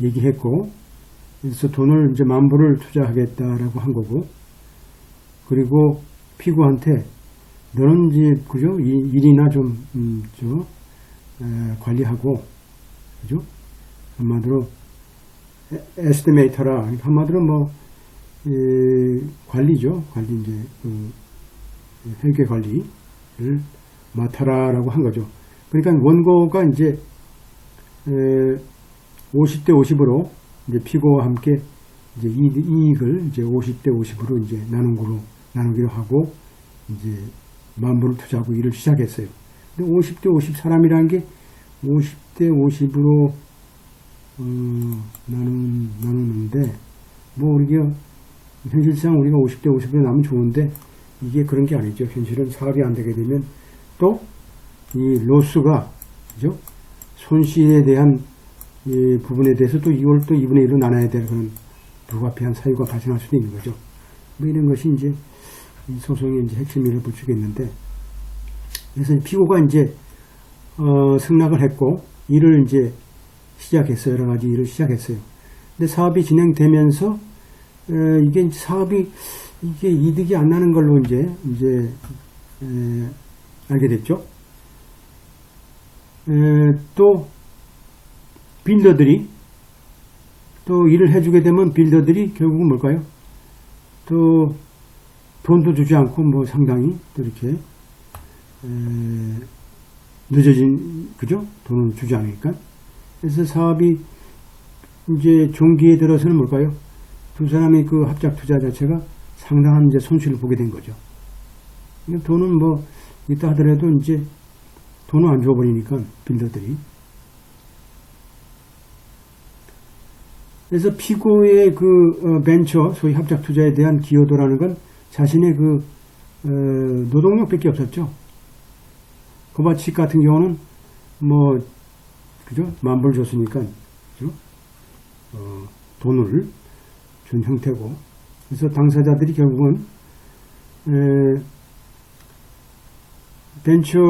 얘기했고, 그래서 돈을 이제 만 불을 투자하겠다라고 한 거고, 그리고 피고한테 너는 이제 그죠? 이- 일이나 좀 음, 저, 에, 관리하고 그죠? 한마디로 에- 에스티메이터라. 그러니까 한마디로 뭐 에, 관리죠. 관리 이제 그 회계 관리를 맡아라라고 한 거죠. 그러니까 원고가 이제 에, 50대 50으로 이제 피고와 함께 이제 이- 이익을 이제 50대 50으로 이제 나눈 거로 나누기로 하고 이제 만불을 투자하고 일을 시작했어요. 근데 50대 50 사람이라는 게 50대 50으로 어, 나누, 나누는데 뭐 우리가 현실상 우리가 50대 50으로 나면 좋은데 이게 그런 게 아니죠. 현실은 사업이 안 되게 되면 또 이 로스가 그죠? 손실에 대한 이 부분에 대해서 또 이걸 또 2분의 1로 나눠야 될 그런 불가피한 사유가 발생할 수도 있는 거죠. 뭐 이런 것이 이제 이 소송의 이제 수가 있는데 그래서 피고가 이제 어, 승낙을 했고 일을 이제 시작했어요. 여러 가지 일을 시작했어요. 근데 사업이 진행되면서 어, 이게 사업이 이게 이득이 안 나는 걸로 이제 이제 에, 알게 됐죠. 에, 또 빌더들이 또 일을 해주게 되면 빌더들이 결국은 뭘까요? 또 돈도 주지 않고 뭐 상당히 또 이렇게 에, 늦어진 그죠? 돈을 주지 않으니까 그래서 사업이 이제 종기에 들어서는 뭘까요? 두 사람의 그 합작 투자 자체가 상당한 이제 손실을 보게 된 거죠. 그러니까 돈은 뭐 있다 하더라도 이제 돈을 안 줘버리니까 빌더들이 그래서 피고의 그 어, 벤처 소위 합작 투자에 대한 기여도라는 건 자신의 그 어, 노동력밖에 없었죠. 고바치 같은 경우는 뭐 그죠? 만불 줬으니까 그죠? 어, 돈을 준 형태고. 그래서 당사자들이 결국은 에, 벤처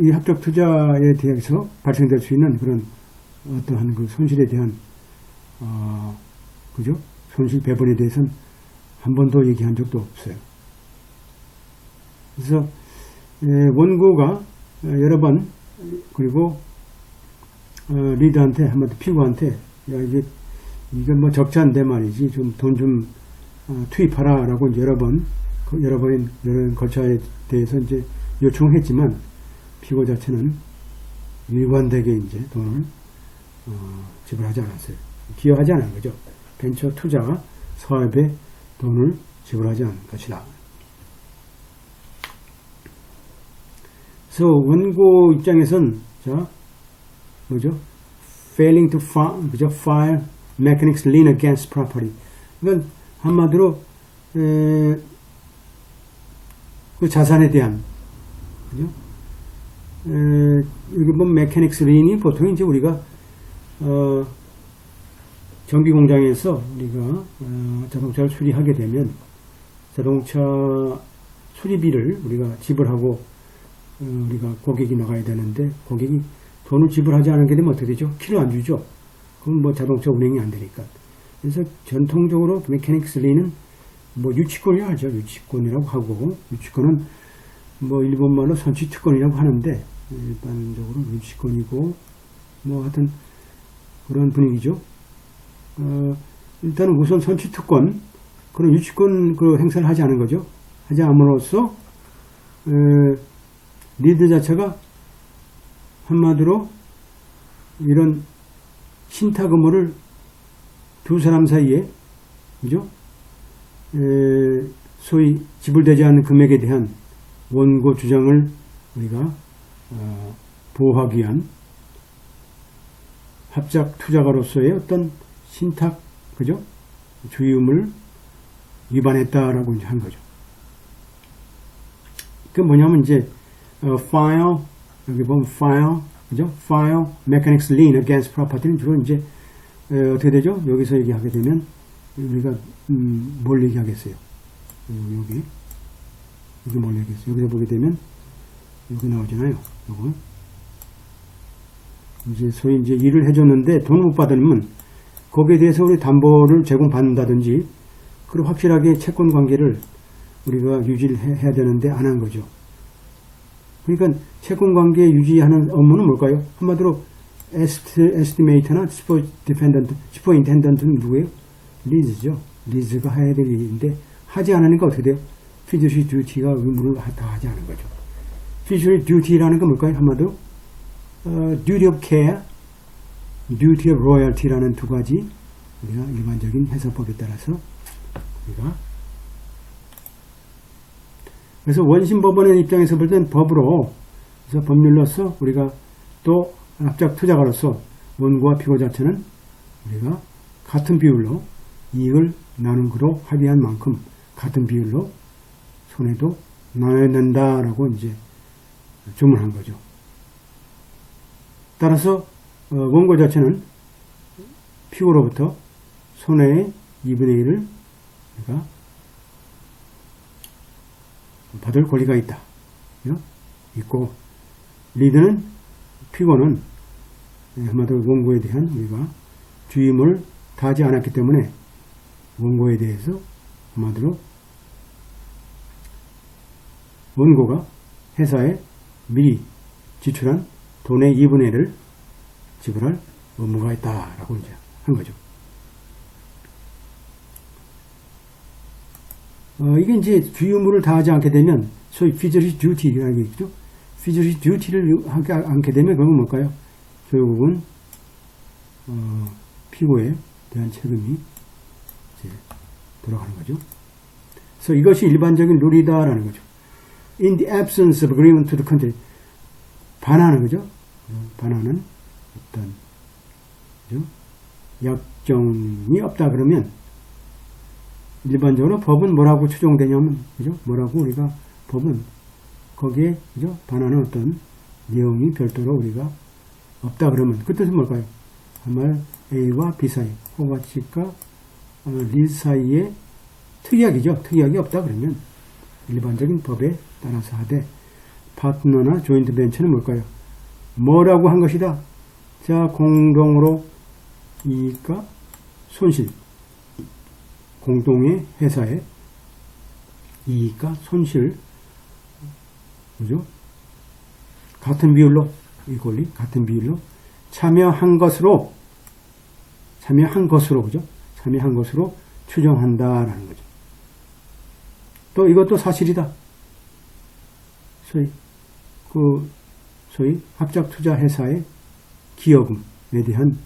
이 합작 투자에 대해서 발생될 수 있는 그런 어떠한 그 손실에 대한 어, 그죠? 손실 배분에 대해서는 한 번도 얘기한 적도 없어요. 그래서 에, 원고가 어, 여러 번 그리고 어, 리드한테 한마디 피고한테 야 이게 이건 뭐 적자인데 말이지 좀 돈좀 어, 투입하라라고 여러 번그 여러 번 여러 걸차에 대해서 이제 요청했지만 피고 자체는 일관되게 이제 돈을 어, 지불하지 않았어요. 기여하지 않은 거죠. 벤처 투자 사업에 돈을 지불하지 않은 것이다. 그래서 원고 입장에선 자 뭐죠? failing to file, 그죠? file mechanics lien against property. 이건 한마디로 에, 그 자산에 대한 그죠? 에, 여기 보면 mechanics lien이 보통 이제 우리가 어, 정비 공장에서 우리가 어, 자동차를 수리하게 되면 자동차 수리비를 우리가 지불하고 어, 우리가 고객이 나가야 되는데 고객이 돈을 지불하지 않은 게 되면 어떻게 되죠? 키를 안 주죠. 그럼 뭐 자동차 운행이 안 되니까. 그래서 전통적으로 메케닉스 리는 뭐 유치권이라고 하죠. 유치권이라고 하고 유치권은 뭐 일본말로 선취특권이라고 하는데 일반적으로 유치권이고 뭐 하여튼 그런 분위기죠. 어, 일단은 우선 선취특권 그런 유치권 그 행사를 하지 않은 거죠. 하지 않음으로써 에, 리드 자체가 한마디로 이런 신탁 의무를 두 사람 사이에 그죠? 에, 소위 지불되지 않는 금액에 대한 원고 주장을 우리가 어, 보호하기 위한 합작 투자가로서의 어떤 신탁 그죠? 주의음을 위반했다라고 이제 한 거죠. 그 뭐냐면 이제 어, file 여기 보면 file 그죠? file mechanics lien against property는 주로 이제 에, 어떻게 되죠? 여기서 얘기하게 되면 우리가 음, 뭘 얘기하겠어요? 어, 여기 여기 뭘 얘기했어요? 여기서 보게 되면 여기 나오잖아요. 요거 이제 소위 이제 일을 해줬는데 돈 못 받으면 거기에 대해서 우리 담보를 제공받는다든지 그리고 확실하게 채권 관계를 우리가 유지를 해- 해야 되는데 안 한 거죠. 그러니까 채권 관계 유지하는 업무는 뭘까요? 한마디로 에스티메이터나 스포 디펜던트, 스포 인텐던트는 누구예요? 리즈죠. 리즈가 해야 될 일인데 하지 않으니까 어떻게 돼요? 피주시 듀티가 의무를 하- 다 하지 않은 거죠. 피주시 듀티라는 건 뭘까요? 한마디로 어, duty of duty of royalty라는 두 가지 우리가 일반적인 해석법에 따라서 우리가 그래서 원심법원의 입장에서 볼 때는 법으로 그래서 법률로서 우리가 또 합작 투자가로서 원고와 피고 자체는 우리가 같은 비율로 이익을 나누기로 합의한 만큼 같은 비율로 손해도 나눠야 된다라고 이제 주문한 거죠. 따라서 어, 원고 자체는 피고로부터 손해의 2분의 1을 우리가 받을 권리가 있다. 있고 리드는 피고는 한마디로 원고에 대한 우리가 주임을 다하지 않았기 때문에 원고에 대해서 한마디로 원고가 회사에 미리 지출한 돈의 2분의 1을 지불할 의무가 있다라고 이제 한 거죠. 어, 이게 이제 주의 무를 다하지 않게 되면 소위 fiduciary duty라는 게 있죠. fiduciary duty를 하지 않게 되면 그건 뭘까요? 결국은 어, 피고에 대한 책임이 돌아가는 거죠. 그래서 이것이 일반적인 룰이다라는 거죠. In the absence of agreement to the contrary. 반하는 거죠. 어, 반하는 어떤 그죠? 약정이 없다 그러면 일반적으로 법은 뭐라고 추정되냐면 그죠? 뭐라고 우리가 법은 거기에 그죠? 반하는 어떤 내용이 별도로 우리가 없다 그러면 그 뜻은 뭘까요? 정말 A와 B 사이, 호가 어, 리 사이에 특약이죠. 특약이 없다 그러면 일반적인 법에 따라서 하되 파트너나 조인트 벤처는 뭘까요? 뭐라고 한 것이다. 자, 공동으로 이익과 손실, 공동의 회사의 이익과 손실, 그죠? 같은 비율로, 이 권리, 같은 비율로 참여한 것으로, 참여한 것으로, 그죠? 참여한 것으로 추정한다라는 거죠. 또 이것도 사실이다. 소위, 그, 소위 합작 투자 회사의 기여금에 대한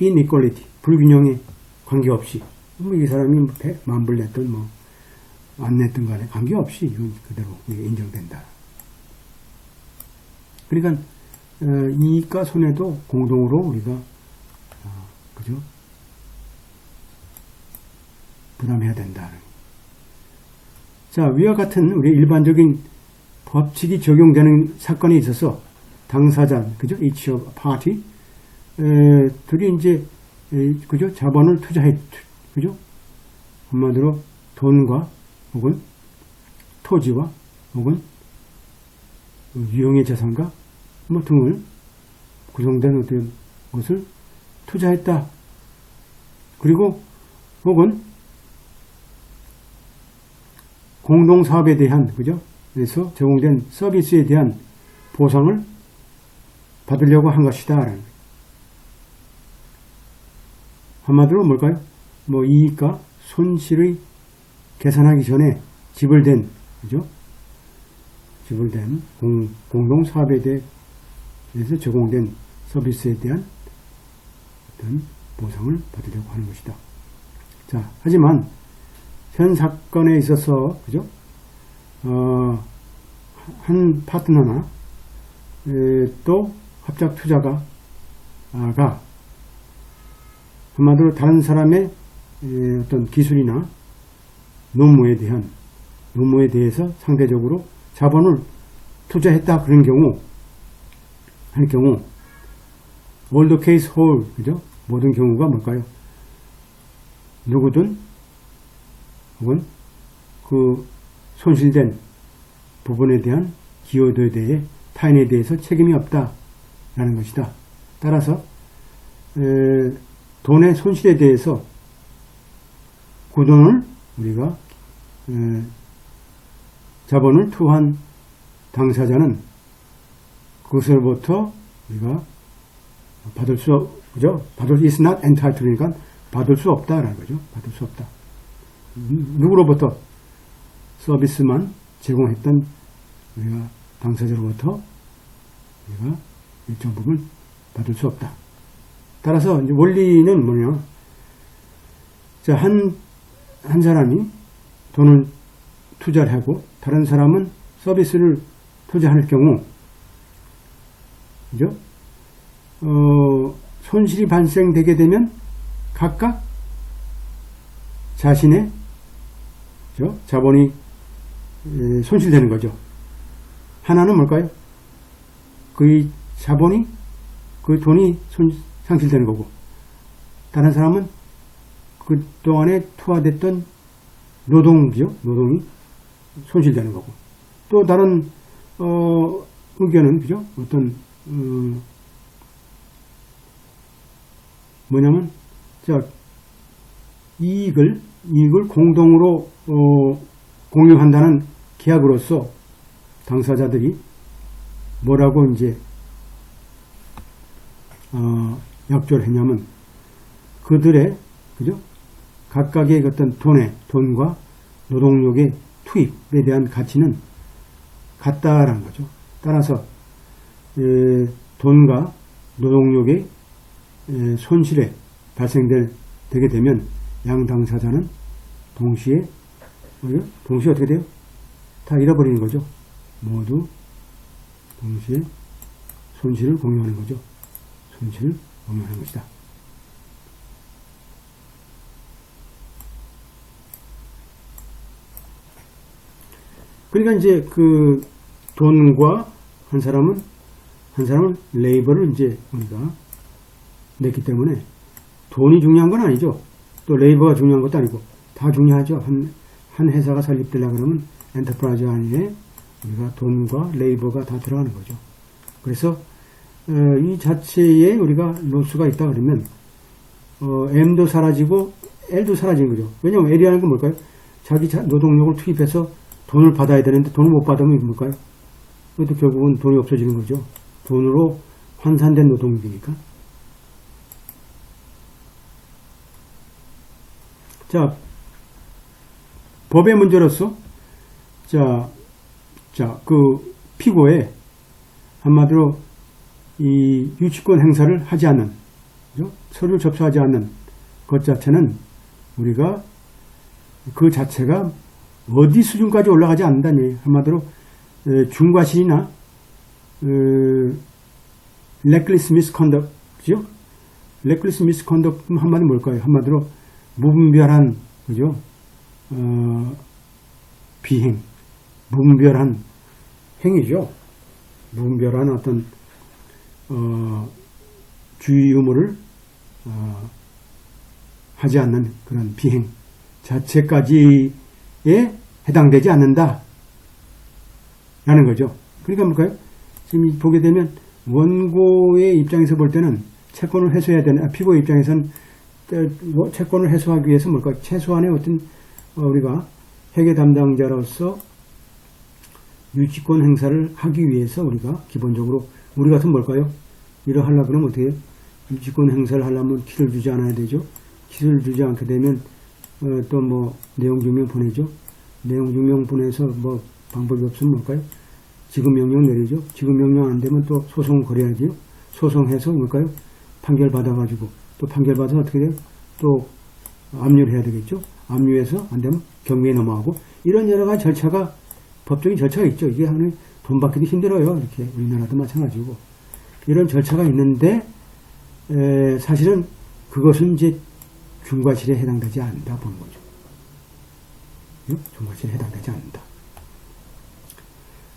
inequality, 불균형에 관계없이, 뭐 이 사람이 뭐 백, 만불 냈든 뭐, 안 냈든 간에 관계없이 이건 그대로 인정된다. 그러니까, 어, 이익과 손해도 공동으로 우리가, 어, 그죠? 부담해야 된다. 자, 위와 같은 우리 일반적인 법칙이 적용되는 사건에 있어서 당사자, 그죠? each of party, 에, 들이 이제, 에, 그죠? 자본을 투자해, 그죠? 한마디로 돈과 혹은 토지와 혹은 유형의 재산과 뭐 등을 구성된 어떤 것을 투자했다. 그리고 혹은 공동사업에 대한, 그죠? 그래서 제공된 서비스에 대한 보상을 받으려고 한 것이다. 한마디로 뭘까요? 뭐 이익과 손실의 계산하기 전에 지불된, 그죠? 지불된 공, 공동 사업에 대해서 제공된 서비스에 대한 어떤 보상을 받으려고 하는 것이다. 자, 하지만 현 사건에 있어서 그죠? 어, 한 파트너나 에, 또 합작 투자가 가 한마디로 다른 사람의 에, 어떤 기술이나 논문에 대한 논문에 대해서 상대적으로 자본을 투자했다 그런 경우 할 경우 the case whole 그죠? 모든 경우가 뭘까요? 누구든 혹은 그 손실된 부분에 대한 기여도에 대해 타인에 대해서 책임이 없다 라는 것이다. 따라서 에, 돈의 손실에 대해서 그 돈을 우리가 에, 자본을 투한 당사자는 그것으로부터 우리가 받을 수 없- 그죠? 받을 is not entitled니까 받을 수 없다라는 거죠. 받을 수 없다. 음, 누구로부터 서비스만 제공했던 우리가 당사자로부터 우리가 일정 부분 받을 수 없다. 따라서 원리는 뭐냐? 자, 한, 한 사람이 돈을 투자를 하고 다른 사람은 서비스를 투자할 경우, 그죠? 어, 손실이 발생되게 되면 각각 자신의 그죠? 자본이 에, 손실되는 거죠. 하나는 뭘까요? 그 자본이 그 돈이 손, 상실되는 거고 다른 사람은 그 동안에 투하됐던 노동이죠. 노동이 손실되는 거고 또 다른 어, 의견은 그죠? 어떤 어, 뭐냐면 자 이익을 이익을 공동으로 어, 공유한다는 계약으로서 당사자들이 뭐라고 이제 어, 약조를 했냐면 그들의 그죠 각각의 어떤 돈의 돈과 노동력의 투입에 대한 가치는 같다라는 거죠. 따라서 에, 돈과 노동력의 에, 손실에 발생될 되게 되면 양 당사자는 동시에? 동시에 어떻게 돼요? 다 잃어버리는 거죠. 모두 동시에 손실을 공유하는 거죠. 손실을 공유하는 것이다. 그러니까 이제 그 돈과 한 사람은 한 사람은 레이버를 이제 우리가 냈기 때문에 돈이 중요한 건 아니죠. 또 레이버가 중요한 것도 아니고 다 중요하죠. 한, 한 회사가 설립되려 그러면 엔터프라이즈 안에 우리가 돈과 레이버가 다 들어가는 거죠. 그래서 어, 이 자체에 우리가 로스가 있다 그러면 어, M도 사라지고 L도 사라진 거죠. 왜냐하면 L이라는 건 뭘까요? 자기 자- 노동력을 투입해서 돈을 받아야 되는데 돈을 못 받으면 뭘까요? 그것도 결국은 돈이 없어지는 거죠. 돈으로 환산된 노동력이니까. 자, 법의 문제로서, 자, 자, 그 피고에 한마디로 이 유치권 행사를 하지 않는, 그죠? 서류를 접수하지 않는 것 자체는 우리가 그 자체가 어디 수준까지 올라가지 않는다니 한마디로 에, 중과실이나 렉리스 미스컨덕 그죠? 렉리스 미스컨덕 한마디 뭘까요? 한마디로 무분별한 그죠? 어, 비행, 무분별한 행위죠. 무분별한 어떤 어, 주의 의무를 어, 하지 않는 그런 비행 자체까지에 해당되지 않는다. 라는 거죠. 그러니까 뭘까요? 지금 이 보게 되면 원고의 입장에서 볼 때는 채권을 회수해야 되는, 아, 피고의 입장에서는 때- 뭐 채권을 해소하기 위해서 뭘까? 최소한의 어떤 어, 우리가 회계 담당자로서 유치권 행사를 하기 위해서 우리가 기본적으로 우리 같은 뭘까요? 이러 하려 그러면 어떻게? 유치권 행사를 하려면 키를 주지 않아야 되죠. 키를 주지 않게 되면 또뭐 내용 증명 보내죠. 내용 증명 보내서 뭐 방법이 없으면 뭘까요? 지급 명령 내리죠. 지급 명령 안 되면 또 소송 거려야죠. 소송해서 뭘까요? 판결 받아가지고 또 판결 받아서 어떻게 돼요? 또 압류를 해야 되겠죠. 압류해서 안 되면 경매에 넘어가고 이런 여러 가지 절차가 법적인 절차가 있죠. 이게 하는 돈 받기도 힘들어요. 이렇게 우리나라도 마찬가지고 이런 절차가 있는데 에, 사실은 그것은 이제 중과실에 해당되지 않는다 보는 거죠. 응? 중과실에 해당되지 않는다.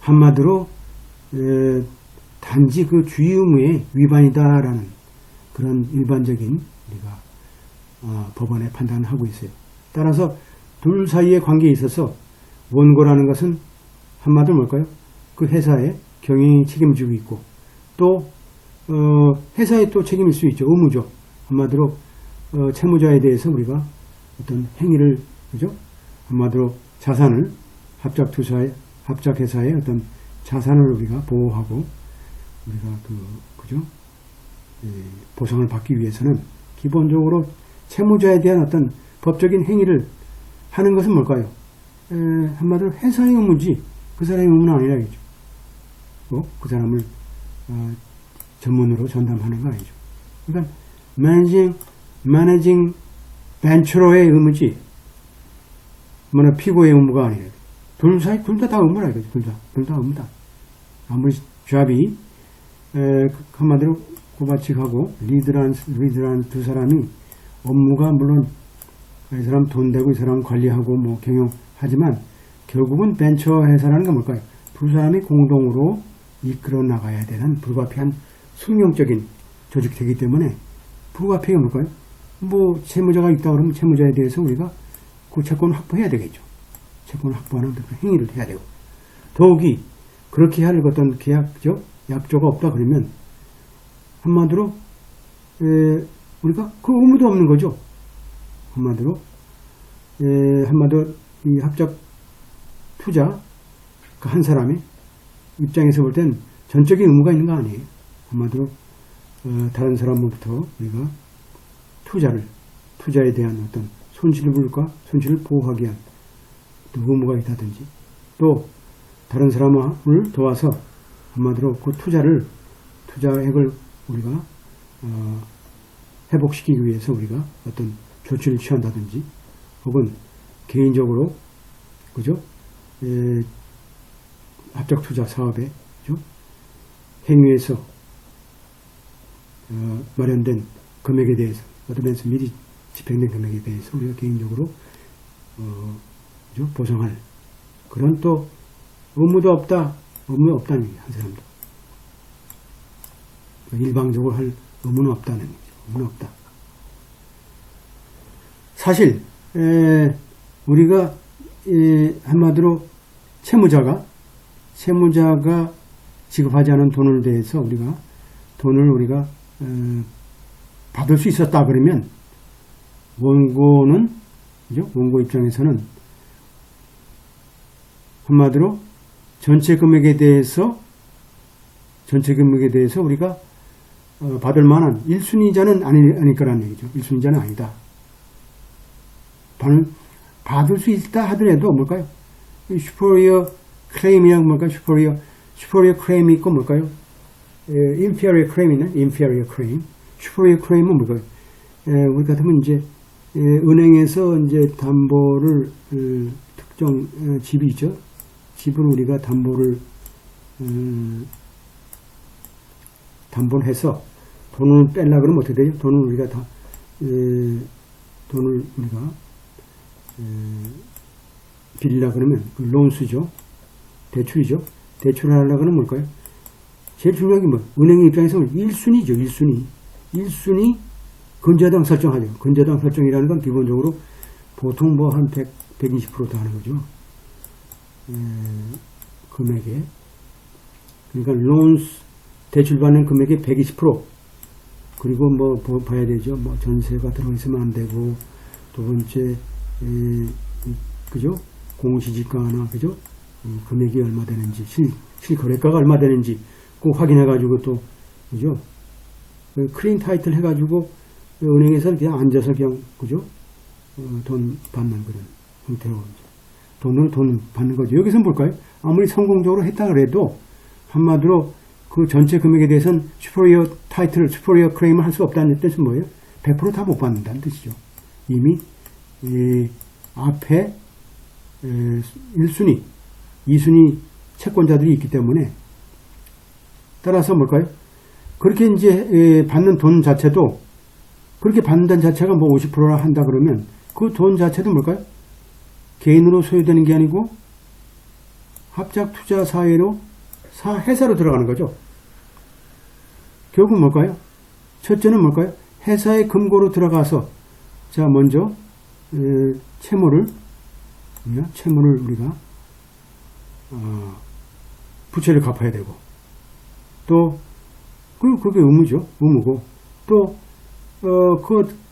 한마디로 에, 단지 그 주의 의무의 위반이다라는 그런 일반적인 우리가 어, 법원의 판단을 하고 있어요. 따라서 둘 사이의 관계에 있어서 원고라는 것은 한마디로 뭘까요? 그 회사의 경영이 책임지고 있고 또 어, 회사에 또 책임일 수 있죠. 의무죠. 한마디로 어, 채무자에 대해서 우리가 어떤 행위를 그죠? 한마디로 자산을 합작 투자의 합작 회사의 어떤 자산을 우리가 보호하고 우리가 그 그죠? 예, 보상을 받기 위해서는 기본적으로 채무자에 대한 어떤 법적인 행위를 하는 것은 뭘까요? 에, 한마디로 회사의 의무지 그 의무는 아니라겠죠. 뭐, 그 사람을 어, 전문으로 전담하는 거 아니죠. 그러니까 매니징 매니징 벤처로의 의무지 뭐나 피고의 의무가 아니라 둘 사이 둘다다 의무라 이거죠. 둘 다 둘 다 의무다. 아무리 잡이 에, 그 한마디로 고바칙하고 리드란 리드란 두 사람이 업무가 물론 이 사람 돈 되고 이 사람 관리하고 뭐 경영하지만 결국은 벤처 회사라는 건 뭘까요? 두 사람이 공동으로 이끌어 나가야 되는 불가피한 숙명적인 조직되기 때문에 불가피가 뭘까요? 뭐 채무자가 있다 그러면 채무자에 대해서 우리가 그 채권을 확보해야 되겠죠. 채권을 확보하는 행위를 해야 되고 더욱이 그렇게 할 어떤 계약적 약조가 없다 그러면 한마디로 에, 우리가 그 의무도 없는 거죠. 한마디로 에, 한마디로 이 합작 투자 그 한 사람의 입장에서 볼 땐 전적인 의무가 있는 거 아니에요. 한마디로 어, 다른 사람으로부터 우리가 투자를 투자에 대한 어떤 손실물과 손실을 보호하기 위한 또 의무가 있다든지 또 다른 사람을 도와서 한마디로 그 투자를 투자액을 우리가 어, 회복시키기 위해서 우리가 어떤 조치를 취한다든지 혹은 개인적으로 그죠? 에, 합작 투자 사업에 그죠? 행위에서 어, 마련된 금액에 대해서 얻으면서 미리 집행된 금액에 대해서 우리가 개인적으로 어, 그죠? 보상할 그런 또 의무도 없다 의무 없다는 얘기 한 사람도 일방적으로 할 의무는 없다는 얘기죠. 의무는 없다. 사실 에, 우리가 에, 한마디로 채무자가 채무자가 지급하지 않은 돈을 대해서 우리가 돈을 우리가 에, 받을 수 있었다 그러면 원고는 그죠? 원고 입장에서는 한마디로 전체 금액에 대해서 전체 금액에 대해서 우리가 어, 받을 만한 1순위자는 아니, 아닐 거라는 얘기죠. 1순위자는 아니다. 받을, 받을 수 있다 하더라도 뭘까요? 슈퍼리어 클레임이란 뭘까요? 슈퍼리어, 슈퍼리어 클레임이 있고 뭘까요? 에, 인피어리어 클레임이는 인피어리어 클레임. 슈퍼리어 클레임은 뭘까요? 에, 우리 같으면 이제 에, 은행에서 이제 담보를 어, 특정 어, 집이 있죠. 집을 우리가 담보를 음, 담보를 해서 돈을 뺄라 그러면 어떻게 되죠? 돈을 우리가 다 에, 돈을 우리가 에, 빌리려 그러면 그 론수죠. 대출이죠. 대출을 하려고 그러면 뭘까요? 제일 중요한 게 뭐? 은행 입장에서 는 1순위죠. 1순위. 1순위 근저당 설정하죠. 근저당 설정이라는 건 기본적으로 보통 뭐 한 100, 120%도 하는 거죠. 에, 금액에. 그러니까 론스 대출받는 금액의 120% 그리고 뭐 보- 봐야 되죠. 뭐 전세가 들어 있으면 안 되고 두 번째 에, 이- 그죠? 공시지가나 그죠? 이 금액이 얼마 되는지 실, 실거래가가 얼마 되는지 꼭 확인해 가지고 또 그죠? 그 크린 타이틀 해 가지고 은행에서 그냥 앉아서 그냥 그죠? 어, 돈 받는 그런 형태로 돈을 돈 받는 거죠. 여기서 볼까요? 아무리 성공적으로 했다 그래도 한마디로 그 전체 금액에 대해서는 슈퍼리어 타이틀, 슈퍼리어 클레임을 할 수 없다는 뜻은 뭐예요? 100%다 못 받는다는 뜻이죠. 이미 이 앞에 에, 1순위, 2순위 채권자들이 있기 때문에 따라서 뭘까요? 그렇게 이제 에, 받는 돈 자체도 그렇게 받는 자체가 뭐 50%라 한다 그러면 그 돈 자체도 뭘까요? 개인으로 소유되는 게 아니고 합작 투자 사회로 사 회사로 들어가는 거죠. 결국 뭘까요? 첫째는 뭘까요? 회사의 금고로 들어가서 자 먼저 에, 채무를 뭐냐? 채무를 우리가 어, 부채를 갚아야 되고 또 그, 그게 의무죠. 의무고 또 어, 그